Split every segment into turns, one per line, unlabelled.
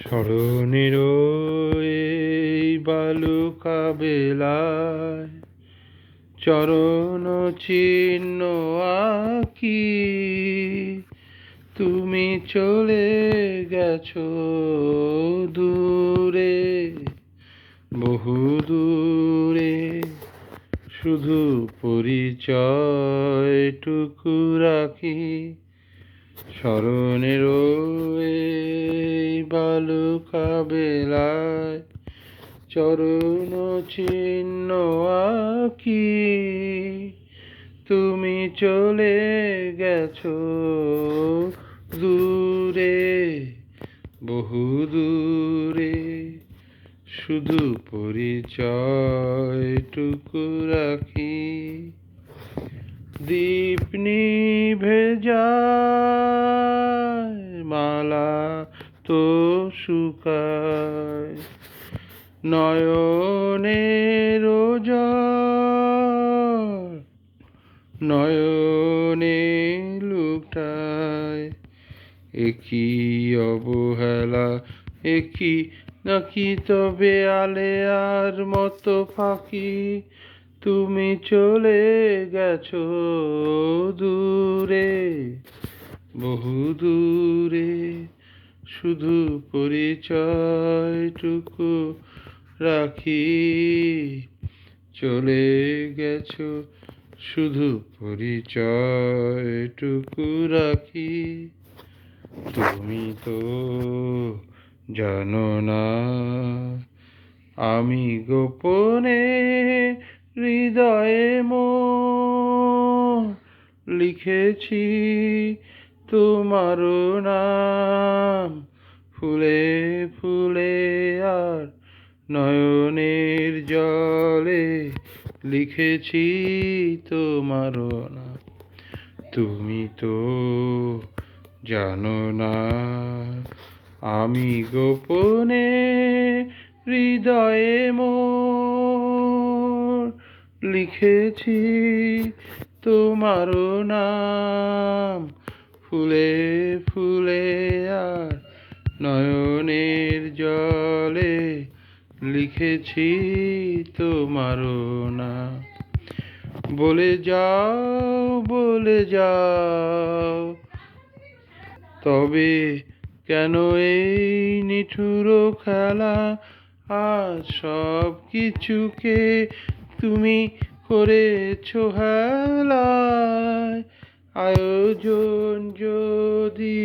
স্মরণের এই বালুকা বেলায় চরণ চিহ্ন আঁকি। তুমি চলে গেছো দূরে, বহু দূরে। শুধু পরিচয়টুকু রাখি স্মরণের বালুকা বেলায় চরণ চিহ্ন আঁকি। তুমি চলে গেছো দূরে, বহু দূরে। শুধু পরিচয়টুকু রাখি। দীপ নিভে যায়, মালা শুকায়। নয়নের নয়নে লুটায়। একই অবহেলা, একই নাকি তবে আলেয়ার মতো ফাঁকি? তুমি চলে গেছো দূরে বহু দূরে শুধু পরিচয়টুকু রাখি। চলে গেছো, শুধু পরিচয়টুকু রাখি। তুমি তো জানো না, আমি গোপনে হৃদয়ে মন লিখেছি। তোমারও নাম ফুলে ফুলে আর নয়নের জলে লিখেছি তোমার নাম তুমি তো জানো না, আমি গোপনে হৃদয়ে মোর লিখেছি তোমারও নাম ফুলে ফুলে আর নয়নের জলে লিখেছি তোমারও না। বলে যাও বলে যাও। তবে কেন এই নিঠুর খেলা? আর সব কিছুকে তুমি করেছ হেলায়। আয়োজন যদি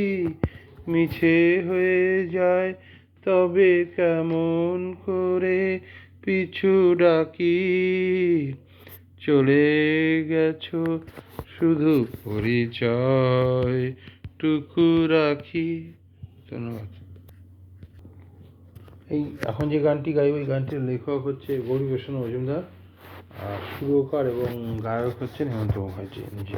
মিছে হয়ে যায়, তবে কেমন করে পিছু ডাকি? চলে গেছো শুধু পরিচয় টুকু রাখি। ধন্যবাদ। এই এখন যে গানটি গাইব, এই গানটির লেখক হচ্ছে গৌরীপ্রসন্ন মজুমদার, আর সুরকার এবং গায়ক হচ্ছেন হেমন্ত মুখার্জি নিজে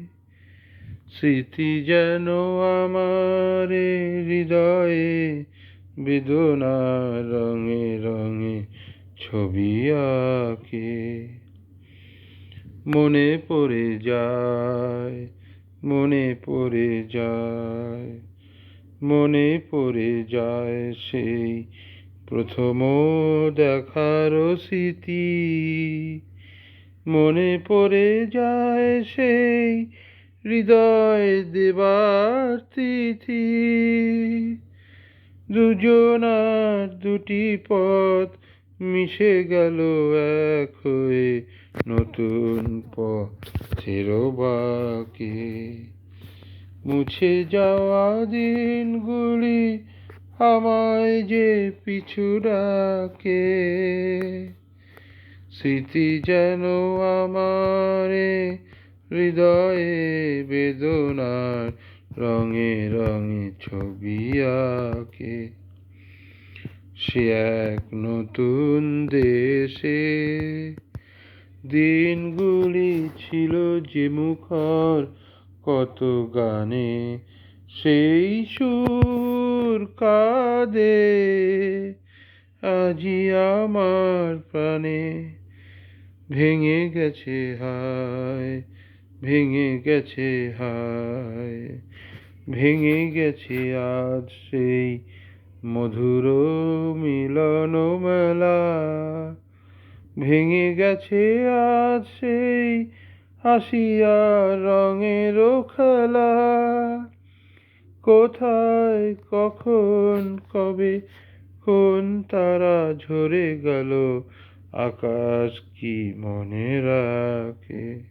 স্মৃতি যেন আমার হৃদয়ে বেদনার রঙে রঙে ছবি আঁকে। মনে পড়ে যায়, মনে পড়ে যায়, মনে পড়ে যায় সেই প্রথম দেখার স্মৃতি। মনে পড়ে যায় সেই হৃদয় দেবার তিথি। দুজনার দুটি পথ মিশে গেল এক হয়ে নতুন পথের বাকি। মুছে যাওয়া দিনগুলি আমায় যে পিছু ডাকে। স্মৃতি যেন আমারে হৃদয়ে বেদনার রঙে রঙে ছবি আঁকে। সে এক নতুন দেশে। দিনগুলি ছিল যে মুখর, কত গানে সেই সুর কাঁদে। আজি আমার প্রাণে ভেঙে গেছে হায় ভেঙে গেছে, হায়। ভেঙে গেছে আজ সেই মধুর মিলন মেলা। ভেঙে গেছে আজ সেই হাসিয়া রঙের খেলা। কোথায়, কখন, কবে, কোন তারা ঝরে গেল, আকাশ কি মনে রাখে?